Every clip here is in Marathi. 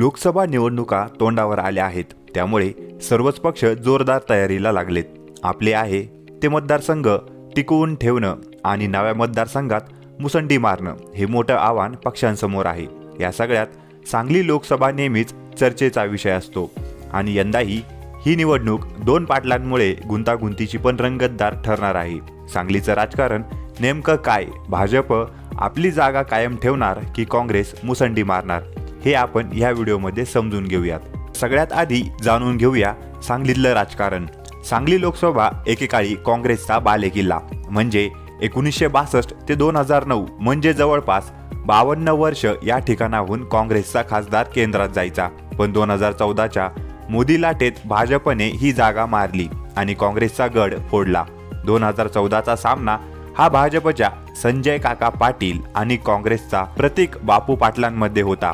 लोकसभा निवडणुका तोंडावर आल्या आहेत. त्यामुळे सर्वच पक्ष जोरदार तयारीला लागलेत. आपले आहे ते मतदारसंघ टिकवून ठेवणं आणि नव्या मतदारसंघात मुसंडी मारणं हे मोठं आव्हान पक्षांसमोर आहे. या सगळ्यात सांगली लोकसभा नेहमीच चर्चेचा विषय असतो. आणि यंदाही ही निवडणूक दोन पाटलांमुळे गुंतागुंतीची पण रंगतदार ठरणार आहे. सांगलीचं राजकारण नेमकं काय? भाजप आपली जागा कायम ठेवणार की काँग्रेस मुसंडी मारणार? हे आपण ह्या व्हिडिओमध्ये समजून घेऊयात. सगळ्यात आधी जाणून घेऊया सांगलीतलं राजकारण. सांगली लोकसभा एकेकाळी काँग्रेसचा बालेकिल्ला. म्हणजे एकोणीसशे बासष्ट ते दोन हजार नऊ म्हणजे जवळपास बावन्न वर्ष या ठिकाणाहून काँग्रेसचा खासदार केंद्रात जायचा. पण दोन हजार चौदाच्या मोदी लाटेत भाजपने ही जागा मारली आणि काँग्रेसचा गड फोडला. दोन हजार चौदाचा सामना हा भाजपच्या संजय काका पाटील आणि काँग्रेसचा प्रतीक बापू पाटलांमध्ये होता.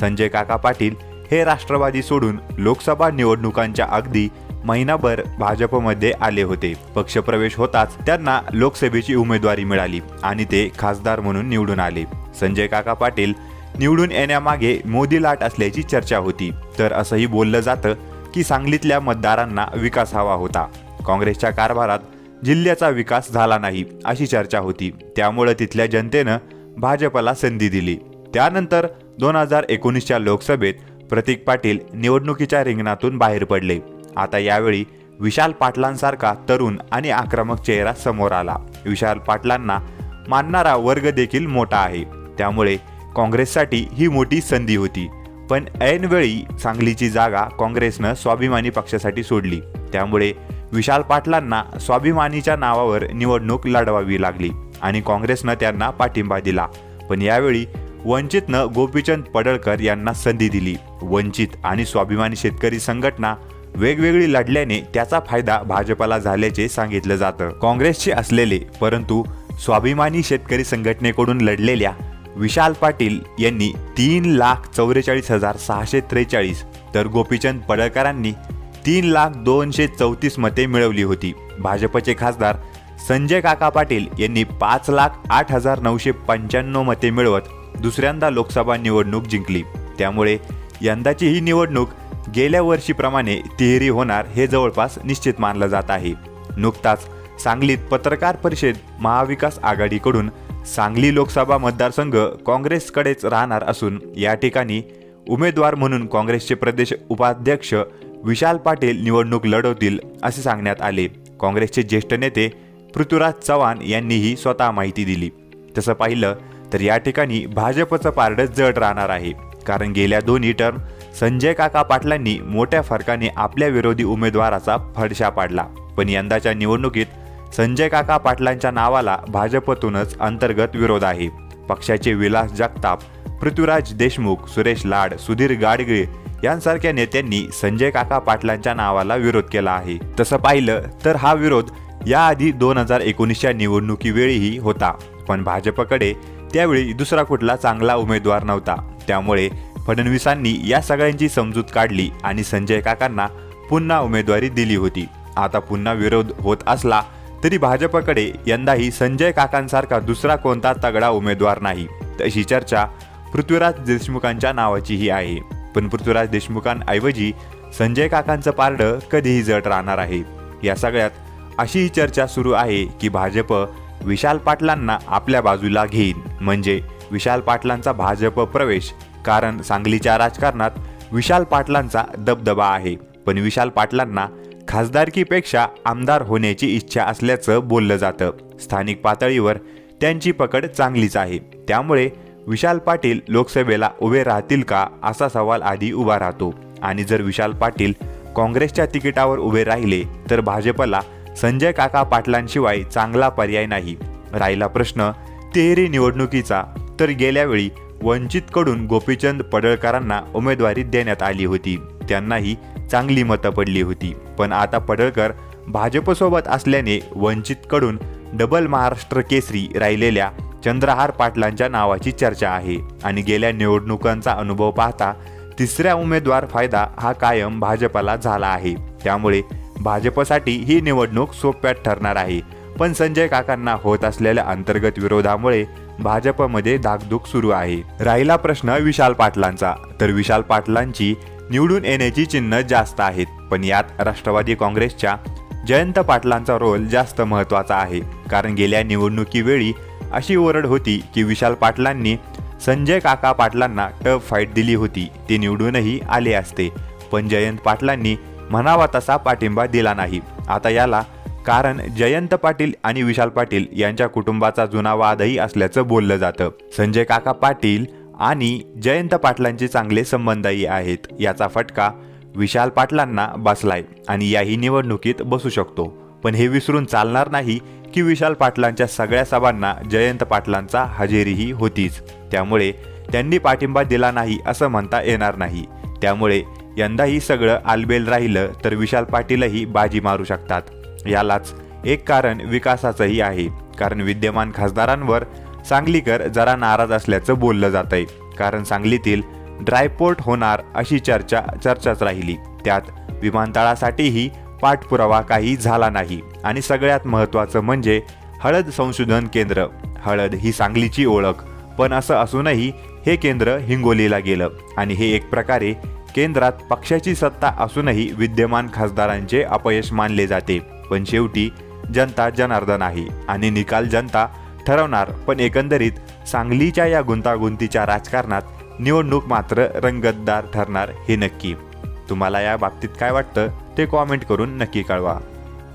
संजय काका पाटील हे राष्ट्रवादी सोडून लोकसभा निवडणुकांच्या अगदी महिनाभर भाजपमध्ये आले होते. पक्षप्रवेश होताच त्यांना लोकसभेची उमेदवारी मिळाली आणि ते खासदार म्हणून निवडून आले. संजय काका पाटील निवडून येण्यामागे मोदी लाट असल्याची चर्चा होती. तर असंही बोललं जातं की सांगलीतल्या मतदारांना विकास हवा होता. काँग्रेसच्या कारभारात जिल्ह्याचा विकास झाला नाही अशी चर्चा होती. त्यामुळे तिथल्या जनतेनं भाजपला संधी दिली. त्यानंतर दोन हजार एकोणीसच्या लोकसभेत प्रतीक पाटील निवडणुकीच्या रिंगणातून बाहेर पडले. आता यावेळी विशाल पाटलांसारखा तरुण आणि आक्रमक चेहरा समोर आला. विशाल पाटलांना मानणारा वर्ग देखील मोठा आहे. त्यामुळे काँग्रेससाठी ही मोठी संधी होती. पण ऐनवेळी सांगलीची जागा काँग्रेसनं स्वाभिमानी पक्षासाठी सोडली. त्यामुळे विशाल पाटलांना स्वाभिमानीच्या नावावर निवडणूक लढवावी लागली आणि काँग्रेसनं त्यांना पाठिंबा दिला. पण यावेळी वंचितनं गोपीचंद पडळकर यांना संधी दिली. वंचित आणि स्वाभिमानी शेतकरी संघटना वेगवेगळी लढल्याने त्याचा फायदा भाजपला झाल्याचे सांगितलं जातं. काँग्रेसचे असलेले परंतु स्वाभिमानी शेतकरी संघटनेकडून लढलेल्या विशाल पाटील यांनी तीन लाख चौवेचाळीस हजार सहाशे त्रेचाळीस तर गोपीचंद पडळकरांनी तीन लाख दोनशे चौतीस मते मिळवली होती. भाजपचे खासदार संजय काका पाटील यांनी पाच लाख आठ हजार नऊशे पंच्याण्णव मते मिळवत दुसऱ्यांदा लोकसभा निवडणूक जिंकली. त्यामुळे यंदाची ही निवडणूक गेल्या वर्षीप्रमाणे तिहेरी होणार हे जवळपास निश्चित मानलं जात आहे. नुकताच सांगलीत पत्रकार परिषद महाविकास आघाडीकडून सांगली लोकसभा मतदारसंघ काँग्रेसकडेच राहणार असून या ठिकाणी उमेदवार म्हणून काँग्रेसचे प्रदेश उपाध्यक्ष विशाल पाटील निवडणूक लढवतील असे सांगण्यात आले. काँग्रेसचे ज्येष्ठ नेते पृथ्वीराज चव्हाण यांनीही स्वतः माहिती दिली. तसं पाहिलं तर या ठिकाणी भाजपचं पारडं जड राहणार आहे. कारण गेल्या दोन्ही टर्म संजय काका पाटलांनी मोठ्या फरकाने आपल्या विरोधी उमेदवाराचा फडशा पाडला. पण यंदाच्या निवडणुकीत संजय काका पाटलांच्या नावाला भाजपतूनच अंतर्गत विरोध आहे. पक्षाचे विलास जगताप पृथ्वीराज देशमुख सुरेश लाड सुधीर गाडगे यांसारख्या नेत्यांनी संजय काका पाटलांच्या नावाला विरोध केला आहे. तसं पाहिलं तर हा विरोध याआधी दोन हजार एकोणीसच्या निवडणुकीवेळीही होता. पण भाजपकडे त्यावेळी दुसरा कुठला चांगला उमेदवार नव्हता. त्यामुळे फडणवीसांनी या सगळ्यांची समजूत काढली आणि संजय काकांना पुन्हा उमेदवारी दिली होती. आता पुन्हा विरोध होत असला तरी भाजपकडे यंदाही संजय काकांसारखा दुसरा कोणता तगडा उमेदवार नाही. तशी चर्चा पृथ्वीराज देशमुखांच्या नावाचीही आहे. पण पृथ्वीराज देशमुखांऐवजी संजय काकांचं पारडं कधीही जड राहणार आहे. या सगळ्यात अशीही चर्चा सुरू आहे की भाजप विशाल पाटलांना आपल्या बाजूला घेईन. म्हणजे विशाल पाटलांचा भाजप प्रवेश. कारण सांगलीच्या राजकारणात विशाल पाटलांचा दबदबा आहे. पण विशाल पाटलांना खासदारकीपेक्षा आमदार होण्याची इच्छा असल्याचं बोललं जातं. स्थानिक पातळीवर त्यांची पकड चांगलीच आहे. त्यामुळे विशाल पाटील लोकसभेला उभे राहतील का असा सवाल आधी उभा राहतो. आणि जर विशाल पाटील काँग्रेसच्या तिकिटावर उभे राहिले तर भाजपला संजय काका पाटलांशिवाय चांगला पर्याय नाही. राहिला प्रश्न तेहरी निवडणुकीचा. तर गेल्यावेळी वंचितकडून गोपीचंद पडळकरांना उमेदवारी देण्यात आली होती. त्यांनाही चांगली मतं पडली होती. पण आता पडळकर भाजपसोबत असल्याने वंचितकडून डबल महाराष्ट्र केसरी राहिलेल्या चंद्रहार पाटलांच्या नावाची चर्चा आहे. आणि गेल्या निवडणुकांचा अनुभव पाहता तिसऱ्या उमेदवार फायदा हा कायम भाजपला झाला आहे. त्यामुळे भाजपसाठी ही निवडणूक सोप्यात ठरणार आहे. पण संजय काकांना होत असलेल्या अंतर्गत विरोधामुळे भाजपमध्ये धाकधूक सुरू आहे. राहिला प्रश्न विशाल पाटलांचा. तर विशाल पाटलांची निवडून येण्याची चिन्ह जास्त आहेत. पण यात राष्ट्रवादी काँग्रेसच्या जयंत पाटलांचा रोल जास्त महत्त्वाचा आहे. कारण गेल्या निवडणुकीवेळी अशी ओरड होती की विशाल पाटलांनी संजय काका पाटलांना टफ फाईट दिली होती. ते निवडूनही आले असते. पण जयंत पाटलांनी म्हणावा तसा पाठिंबा दिला नाही. आता याला कारण जयंत पाटील आणि विशाल पाटील यांच्या कुटुंबाचा जुना वादही असल्याचं बोललं जातं. संजय काका पाटील आणि जयंत पाटलांचे चांगले संबंधही आहेत. याचा फटका विशाल पाटलांना बसलाय आणि याही निवडणुकीत बसू शकतो. पण हे विसरून चालणार नाही की विशाल पाटलांच्या सगळ्या सभांना जयंत पाटलांचा हजेरीही होतीच. त्यामुळे त्यांनी पाठिंबा दिला नाही असं म्हणता येणार नाही. त्यामुळे यंदाही सगळं आलबेल राहिलं तर विशाल पाटीलही बाजी मारू शकतात. यालाच एक कारण विकासाचंही आहे. कारण विद्यमान खासदारांवर सांगलीकर जरा नाराज असल्याचं बोललं जात आहे कारण सांगलीतील ड्रायपोर्ट होणार अशी चर्चा चर्चाच राहिली. त्यात विमानतळासाठीही पाठपुरावा काही झाला नाही. आणि सगळ्यात महत्त्वाचं म्हणजे हळद संशोधन केंद्र. हळद ही सांगलीची ओळख. पण असं असूनही हे केंद्र हिंगोलीला गेलं. आणि हे एक प्रकारे केंद्रात पक्षाची सत्ता असूनही विद्यमान खासदारांचे अपयश मानले जाते. पण शेवटी जनता जनार्दन आहे आणि निकाल जनता ठरवणार पण एकंदरीत सांगलीच्या या गुंतागुंतीच्या राजकारणात निवडणूक मात्र रंगतदार ठरणार हे नक्की. तुम्हाला या बाबतीत काय वाटतं ते कॉमेंट करून नक्की कळवा.